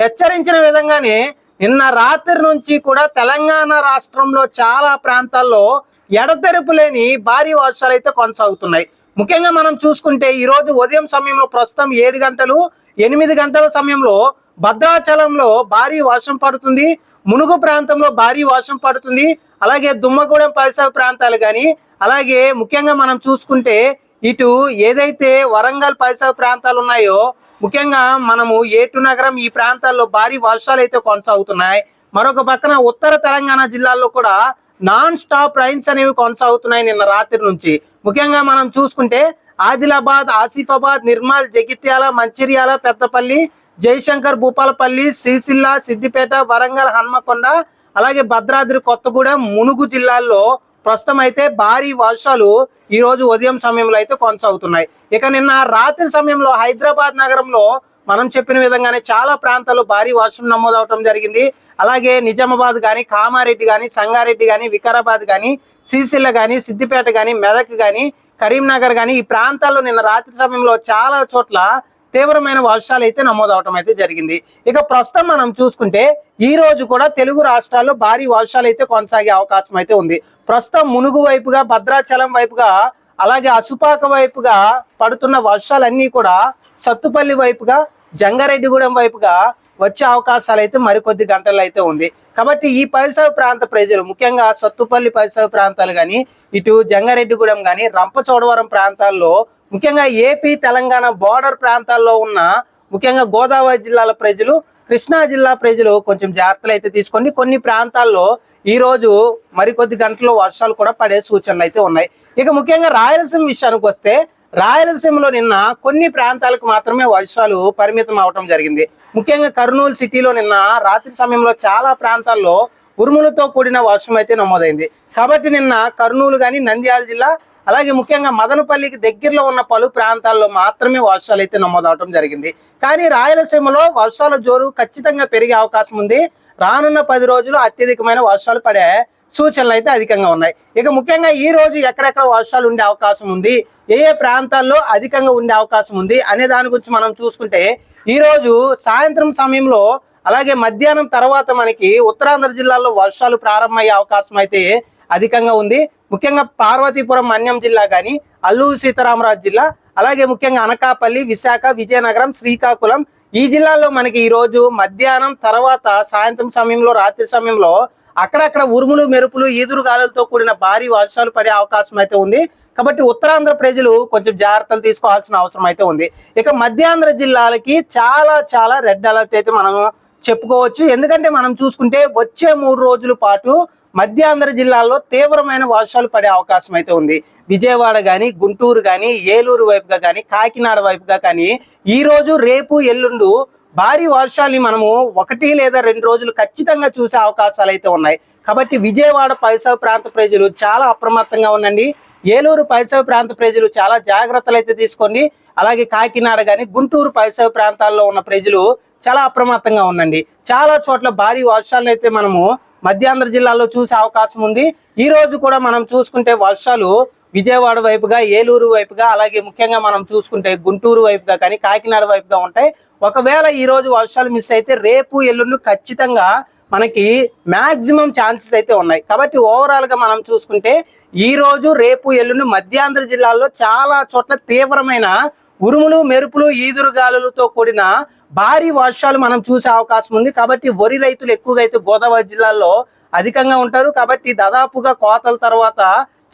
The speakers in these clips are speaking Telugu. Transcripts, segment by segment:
హెచ్చరించిన విధంగానే నిన్న రాత్రి నుంచి కూడా తెలంగాణ రాష్ట్రంలో చాలా ప్రాంతాల్లో ఎడతెరుపు లేని భారీ వర్షాలు అయితే కొనసాగుతున్నాయి. ముఖ్యంగా మనం చూసుకుంటే ఈరోజు ఉదయం సమయంలో ప్రస్తుతం ఏడు గంటలు ఎనిమిది గంటల సమయంలో భద్రాచలంలో భారీ వర్షం పడుతుంది. మునుగు ప్రాంతంలో భారీ వర్షం పడుతుంది. అలాగే దుమ్మగూడెం పరిసర ప్రాంతాలు కానీ అలాగే ముఖ్యంగా మనం చూసుకుంటే ఇటు ఏదైతే వరంగల్ పరిసర ప్రాంతాలు ఉన్నాయో ముఖ్యంగా మనము ఏటు నగరం ఈ ప్రాంతాల్లో భారీ వర్షాలు అయితే కొనసాగుతున్నాయి. మరొక పక్కన ఉత్తర తెలంగాణ జిల్లాల్లో కూడా నాన్ స్టాప్ రైన్స్ అనేవి కొనసాగుతున్నాయి నిన్న రాత్రి నుంచి. ముఖ్యంగా మనం చూసుకుంటే ఆదిలాబాద్ ఆసిఫాబాద్ నిర్మల్ జగిత్యాల మంచిర్యాల పెద్దపల్లి జయశంకర్ భూపాలపల్లి సిరిసిల్ల సిద్దిపేట వరంగల్ హన్మకొండ అలాగే భద్రాద్రి కొత్తగూడెం మునుగు జిల్లాల్లో ప్రస్తుతం అయితే భారీ వర్షాలు ఈ రోజు ఉదయం సమయంలో అయితే కొనసాగుతున్నాయి. ఇక నిన్న రాత్రి సమయంలో హైదరాబాద్ నగరంలో మనం చెప్పిన విధంగానే చాలా ప్రాంతాల్లో భారీ వర్షం నమోదవటం జరిగింది. అలాగే నిజామాబాద్ కానీ కామారెడ్డి కానీ సంగారెడ్డి కానీ వికారాబాద్ కానీ సిరిసిల్ల కానీ సిద్దిపేట కానీ మెదక్ కానీ కరీంనగర్ కానీ ఈ ప్రాంతాల్లో నిన్న రాత్రి సమయంలో చాలా చోట్ల తీవ్రమైన వర్షాలు అయితే నమోదవటం అయితే జరిగింది. ఇక ప్రస్తుతం మనం చూసుకుంటే ఈ రోజు కూడా తెలుగు రాష్ట్రాల్లో భారీ వర్షాలు అయితే కొనసాగే అవకాశం అయితే ఉంది. ప్రస్తుతం మునుగు వైపుగా భద్రాచలం వైపుగా అలాగే అసుపాక వైపుగా పడుతున్న వర్షాలన్నీ కూడా సత్తుపల్లి వైపుగా జంగారెడ్డిగూడెం వైపుగా వచ్చే అవకాశాలు అయితే మరికొద్ది గంటల్లో అయితే ఉంది. కాబట్టి ఈ పరిసర ప్రాంత ప్రజలు ముఖ్యంగా సత్తుపల్లి పరిసర ప్రాంతాలు కానీ ఇటు జంగారెడ్డిగూడెం కానీ రంపచోడవరం ప్రాంతాల్లో ముఖ్యంగా ఏపీ తెలంగాణ బోర్డర్ ప్రాంతాల్లో ఉన్న ముఖ్యంగా గోదావరి జిల్లాల ప్రజలు కృష్ణా జిల్లా ప్రజలు కొంచెం జాగ్రత్తలు అయితే తీసుకొని కొన్ని ప్రాంతాల్లో ఈరోజు మరికొద్ది గంటల్లో వర్షాలు కూడా పడే సూచనలు అయితే ఉన్నాయి. ఇక ముఖ్యంగా రాయలసీమ విషయానికి వస్తే రాయలసీమలో నిన్న కొన్ని ప్రాంతాలకు మాత్రమే వర్షాలు పరిమితం అవటం జరిగింది. ముఖ్యంగా కర్నూలు సిటీలో నిన్న రాత్రి సమయంలో చాలా ప్రాంతాల్లో ఉరుములతో కూడిన వర్షం అయితే నమోదైంది. కాబట్టి నిన్న కర్నూలు కానీ నంద్యాల జిల్లా అలాగే ముఖ్యంగా మదనపల్లికి దగ్గరలో ఉన్న పలు ప్రాంతాల్లో మాత్రమే వర్షాలు అయితే నమోదవటం జరిగింది. కానీ రాయలసీమలో వర్షాల జోరు ఖచ్చితంగా పెరిగే అవకాశం ఉంది. రానున్న పది రోజులు అత్యధికమైన వర్షాలు పడే సూచనలు అయితే అధికంగా ఉన్నాయి. ఇక ముఖ్యంగా ఈ రోజు ఎక్కడెక్కడ వర్షాలు ఉండే అవకాశం ఉంది? ఏ ఏ ప్రాంతాల్లో అధికంగా ఉండే అవకాశం ఉంది? అనే దాని గురించి మనం చూసుకుంటే ఈరోజు సాయంత్రం సమయంలో అలాగే మధ్యాహ్నం తర్వాత మనకి ఉత్తరాంధ్ర జిల్లాలో వర్షాలు ప్రారంభమయ్యే అవకాశం అయితే అధికంగా ఉంది. ముఖ్యంగా పార్వతీపురం మన్యం జిల్లా కానీ అల్లూరు సీతారామరాజు జిల్లా అలాగే ముఖ్యంగా అనకాపల్లి విశాఖ విజయనగరం శ్రీకాకుళం. ఈ జిల్లాలో మనకి ఈరోజు మధ్యాహ్నం తర్వాత సాయంత్రం సమయంలో రాత్రి సమయంలో అక్కడక్కడ ఉరుములు మెరుపులు ఈదురు గాలులతో కూడిన భారీ వర్షాలు పడే అవకాశం అయితే ఉంది. కాబట్టి ఉత్తరాంధ్ర ప్రజలు కొంచెం జాగ్రత్తలు తీసుకోవాల్సిన అవసరం అయితే ఉంది. ఇక మధ్యాంధ్ర జిల్లాలకి చాలా చాలా రెడ్ అలర్ట్ అయితే మనం చెప్పుకోవచ్చు. ఎందుకంటే మనం చూసుకుంటే వచ్చే మూడు రోజుల పాటు మధ్యాంధ్ర జిల్లాల్లో తీవ్రమైన వర్షాలు పడే అవకాశం అయితే ఉంది. విజయవాడ కానీ గుంటూరు కానీ ఏలూరు వైపుగా కానీ కాకినాడ వైపుగా కానీ ఈ రోజు రేపు ఎల్లుండు భారీ వర్షాలని మనము ఒకటి లేదా రెండు రోజులు ఖచ్చితంగా చూసే అవకాశాలు అయితే ఉన్నాయి. కాబట్టి విజయవాడ పరిసర ప్రాంత ప్రజలు చాలా అప్రమత్తంగా ఉండండి. ఏలూరు పరిసర ప్రాంత ప్రజలు చాలా జాగ్రత్తలు అయితే తీసుకోండి. అలాగే కాకినాడ కానీ గుంటూరు పరిసర ప్రాంతాల్లో ఉన్న ప్రజలు చాలా అప్రమత్తంగా ఉండండి చాలా చోట్ల భారీ వర్షాలను అయితే మనము మధ్యాంధ్ర జిల్లాలో చూసే అవకాశం ఉంది. ఈ రోజు కూడా మనం చూసుకుంటే వర్షాలు విజయవాడ వైపుగా ఏలూరు వైపుగా అలాగే ముఖ్యంగా మనం చూసుకుంటే గుంటూరు వైపుగా కానీ కాకినాడ వైపుగా ఉంటాయి. ఒకవేళ ఈ రోజు వర్షాలు మిస్ అయితే రేపు ఎల్లుండి ఖచ్చితంగా మనకి మ్యాక్సిమం ఛాన్సెస్ అయితే ఉన్నాయి. కాబట్టి ఓవరాల్గా మనం చూసుకుంటే ఈ రోజు రేపు ఎల్లుండి మధ్యాంధ్ర జిల్లాల్లో చాలా చోట్ల తీవ్రమైన ఉరుములు మెరుపులు ఈదురుగాలులతో కూడిన భారీ వర్షాలు మనం చూసే అవకాశం ఉంది. కాబట్టి వరి రైతులు ఎక్కువగా అయితే గోదావరి జిల్లాలో అధికంగా ఉంటారు. కాబట్టి దాదాపుగా కోతల తర్వాత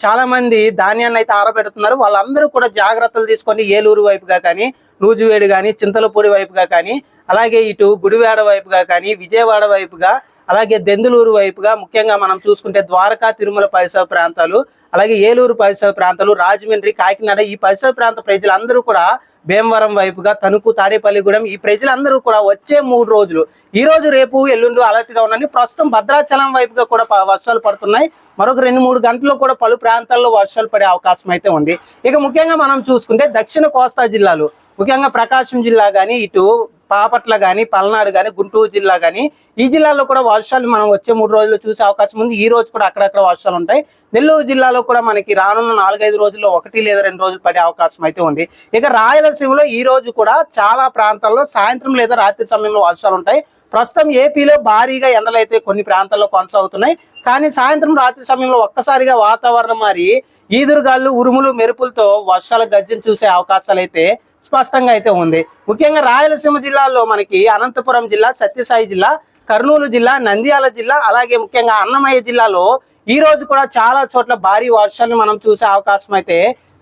చాలా మంది ధాన్యాన్ని అయితే ఆరబెడుతున్నారు. వాళ్ళందరూ కూడా జాగ్రత్తలు తీసుకొని ఏలూరు వైపుగా కానీ నూజివేడు కానీ చింతలపూడి వైపుగా కానీ అలాగే ఇటు గుడివాడ వైపుగా కానీ విజయవాడ వైపుగా అలాగే దెందులూరు వైపుగా ముఖ్యంగా మనం చూసుకుంటే ద్వారకా తిరుమల పరిసర ప్రాంతాలు అలాగే ఏలూరు పరిసర ప్రాంతాలు రాజమండ్రి కాకినాడ ఈ పరిసర ప్రాంత ప్రజలందరూ కూడా భీమవరం వైపుగా తణుకు తాడేపల్లిగూడెం ఈ ప్రజలందరూ కూడా వచ్చే మూడు రోజులు. ఈ రోజు రేపు ఎల్లుండి అలర్ట్గా ఉండండి. ప్రస్తుతం భద్రాచలం వైపుగా కూడా వర్షాలు పడుతున్నాయి. మరొక రెండు మూడు గంటల్లో కూడా పలు ప్రాంతాల్లో వర్షాలు పడే అవకాశం అయితే ఉంది. ఇక ముఖ్యంగా మనం చూసుకుంటే దక్షిణ కోస్తా జిల్లాలు ముఖ్యంగా ప్రకాశం జిల్లా కానీ ఇటు పాపట్ల కానీ పల్నాడు కానీ గుంటూరు జిల్లా కానీ ఈ జిల్లాలో కూడా వర్షాలు మనం వచ్చే మూడు రోజులు చూసే అవకాశం ఉంది. ఈ రోజు కూడా అక్కడక్కడ వర్షాలు ఉంటాయి. నెల్లూరు జిల్లాలో కూడా మనకి రానున్న నాలుగైదు రోజుల్లో ఒకటి లేదా రెండు రోజులు పడే అవకాశం అయితే ఉంది. ఇక రాయలసీమలో ఈ రోజు కూడా చాలా ప్రాంతాల్లో సాయంత్రం లేదా రాత్రి సమయంలో వర్షాలు ఉంటాయి. ప్రస్తుతం ఏపీలో భారీగా ఎండలు అయితే కొన్ని ప్రాంతాల్లో కొనసాగుతున్నాయి. కానీ సాయంత్రం రాత్రి సమయంలో ఒక్కసారిగా వాతావరణం మారి ఈదురుగాళ్ళు ఉరుములు మెరుపులతో వర్షాలు గర్జన చూసే అవకాశాలు అయితే స్పష్టంగా అయితే ఉంది. ముఖ్యంగా రాయలసీమ జిల్లాలో మనకి అనంతపురం జిల్లా సత్యసాయి జిల్లా కర్నూలు జిల్లా నంద్యాల జిల్లా అలాగే ముఖ్యంగా అన్నమయ్య జిల్లాలో ఈ రోజు కూడా చాలా చోట్ల భారీ వర్షాన్ని మనం చూసే అవకాశం అయితే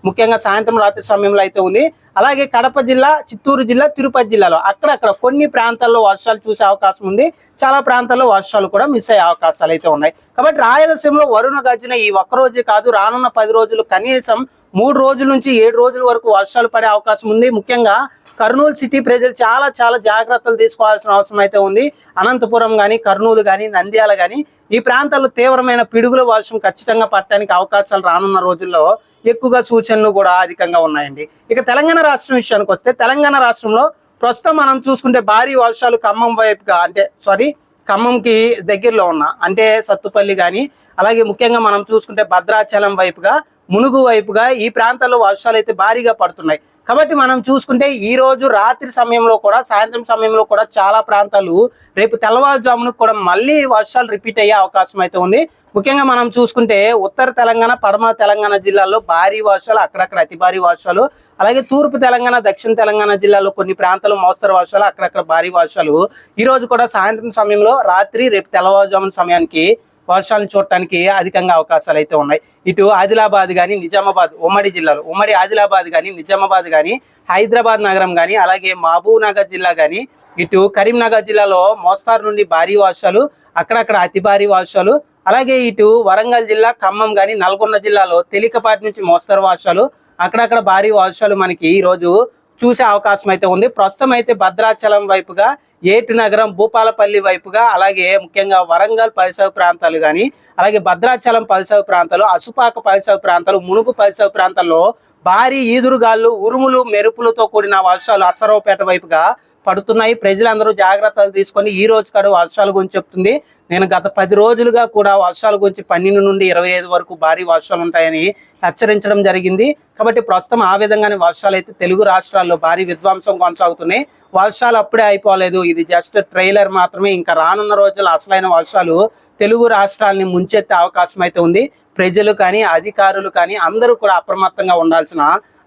ముఖ్యంగా సాయంత్రం రాత్రి సమయంలో అయితే ఉంది. అలాగే కడప జిల్లా చిత్తూరు జిల్లా తిరుపతి జిల్లాలో అక్కడక్కడ కొన్ని ప్రాంతాల్లో వర్షాలు చూసే అవకాశం ఉంది. చాలా ప్రాంతాల్లో వర్షాలు కూడా మిస్ అయ్యే అవకాశాలు అయితే ఉన్నాయి. కాబట్టి రాయలసీమలో వరుణ గర్జన ఈ ఒక్క రోజే కాదు రానున్న పది రోజులు కనీసం మూడు రోజుల నుంచి ఏడు రోజుల వరకు వర్షాలు పడే అవకాశం ఉంది. ముఖ్యంగా కర్నూలు సిటీ ప్రజలు చాలా చాలా జాగ్రత్తలు తీసుకోవాల్సిన అవసరం అయితే ఉంది. అనంతపురం కానీ కర్నూలు కానీ నంద్యాల కానీ ఈ ప్రాంతాల్లో తీవ్రమైన పిడుగుల వర్షం ఖచ్చితంగా పట్టడానికి అవకాశాలు రానున్న రోజుల్లో ఎక్కువగా సూచనలు కూడా అధికంగా ఉన్నాయండి. ఇక తెలంగాణ రాష్ట్రం విషయానికి వస్తే తెలంగాణ రాష్ట్రంలో ప్రస్తుతం మనం చూసుకుంటే భారీ వర్షాలు ఖమ్మం వైపుగా అంటే సారీ ఖమ్మంకి దగ్గరలో ఉన్న అంటే సత్తుపల్లి కానీ అలాగే ముఖ్యంగా మనం చూసుకుంటే భద్రాచలం వైపుగా మునుగు వైపుగా ఈ ప్రాంతాల్లో వర్షాలు అయితే భారీగా పడుతున్నాయి. కాబట్టి మనం చూసుకుంటే ఈ రోజు రాత్రి సమయంలో కూడా సాయంత్రం సమయంలో కూడా చాలా ప్రాంతాలు రేపు తెల్లవారుజామున కూడా మళ్ళీ వర్షాలు రిపీట్ అయ్యే అవకాశం అయితే ఉంది. ముఖ్యంగా మనం చూసుకుంటే ఉత్తర తెలంగాణ పడమ తెలంగాణ జిల్లాల్లో భారీ వర్షాలు అక్కడక్కడ అతి భారీ వర్షాలు అలాగే తూర్పు తెలంగాణ దక్షిణ తెలంగాణ జిల్లాలో కొన్ని ప్రాంతాలు మోస్తరు వర్షాలు అక్కడక్కడ భారీ వర్షాలు. ఈ రోజు కూడా సాయంత్రం సమయంలో రాత్రి రేపు తెల్లవారుజామున సమయానికి వర్షాలను చూడటానికి అధికంగా అవకాశాలు అయితే ఉన్నాయి. ఇటు ఆదిలాబాద్ కానీ నిజామాబాద్ ఉమ్మడి జిల్లాలో ఉమ్మడి ఆదిలాబాద్ కానీ నిజామాబాద్ కానీ హైదరాబాద్ నగరం కానీ అలాగే మహబూబ్నగర్ జిల్లా కానీ ఇటు కరీంనగర్ జిల్లాలో మోస్తారు నుండి భారీ వర్షాలు అక్కడక్కడ అతి భారీ వర్షాలు అలాగే ఇటు వరంగల్ జిల్లా ఖమ్మం కానీ నల్గొండ జిల్లాలో తేలికపాటి నుంచి మోస్తరు వర్షాలు అక్కడక్కడ భారీ వర్షాలు మనకి ఈరోజు చూసే అవకాశం అయితే ఉంది. ప్రస్తుతం అయితే భద్రాచలం వైపుగా ఏటు నగరం భూపాలపల్లి వైపుగా అలాగే ముఖ్యంగా వరంగల్ పరిసర ప్రాంతాలు కానీ అలాగే భద్రాచలం పరిసర ప్రాంతాలు అసుపాక పరిసర ప్రాంతాలు మునుగు పరిసర ప్రాంతాల్లో భారీ ఈదురుగాళ్ళు ఉరుములు మెరుపులతో కూడిన వర్షాలు అసరావుపేట వైపుగా పడుతున్నాయి. ప్రజలందరూ జాగ్రత్తలు తీసుకొని ఈ రోజు కాడు వర్షాల గురించి చెప్తుంది. నేను గత పది రోజులుగా కూడా వర్షాల గురించి పన్నెండు నుండి ఇరవై ఐదు వరకు భారీ వర్షాలు ఉంటాయని హెచ్చరించడం జరిగింది. కాబట్టి ప్రస్తుతం ఆ విధంగానే వర్షాలు అయితే తెలుగు రాష్ట్రాల్లో భారీ విధ్వంసం కొనసాగుతున్నాయి. వర్షాలు అప్పుడే అయిపోలేదు. ఇది జస్ట్ ట్రైలర్ మాత్రమే. ఇంకా రానున్న రోజులు అసలైన వర్షాలు తెలుగు రాష్ట్రాలని ముంచెత్తే అవకాశం అయితే ఉంది. ప్రజలు కానీ అధికారులు కానీ అందరూ కూడా అప్రమత్తంగా ఉండాల్సిన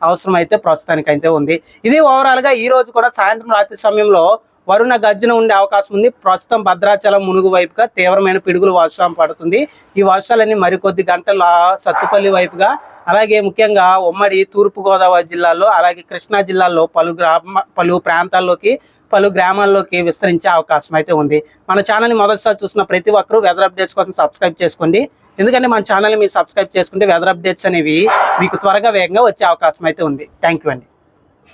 అవసరం అయితే ప్రస్తుతానికైతే ఉంది. ఇది ఓవరాల్గా ఈ రోజు కూడా సాయంత్రం రాత్రి సమయంలో వరుణ గర్జన ఉండే అవకాశం ఉంది. ప్రస్తుతం భద్రాచలం మునుగు వైపుగా తీవ్రమైన పిడుగులు వర్షం పడుతుంది. ఈ వర్షాలన్నీ మరికొద్ది గంటల సత్తుపల్లి వైపుగా అలాగే ముఖ్యంగా ఉమ్మడి తూర్పుగోదావరి జిల్లాలో అలాగే కృష్ణా జిల్లాలో పలు గ్రామ పలు ప్రాంతాల్లోకి పలు గ్రామాల్లోకి విస్తరించే అవకాశం అయితే ఉంది. మన ఛానల్ని మొదటిసారి చూసిన ప్రతి ఒక్కరూ వెదర్ అప్డేట్స్ కోసం సబ్స్క్రైబ్ చేసుకోండి. ఎందుకంటే మన ఛానల్ని మీరు సబ్స్క్రైబ్ చేసుకుంటే వెదర్ అప్డేట్స్ అనేవి మీకు త్వరగా వేగంగా వచ్చే అవకాశం అయితే ఉంది. థ్యాంక్ యూ అండి.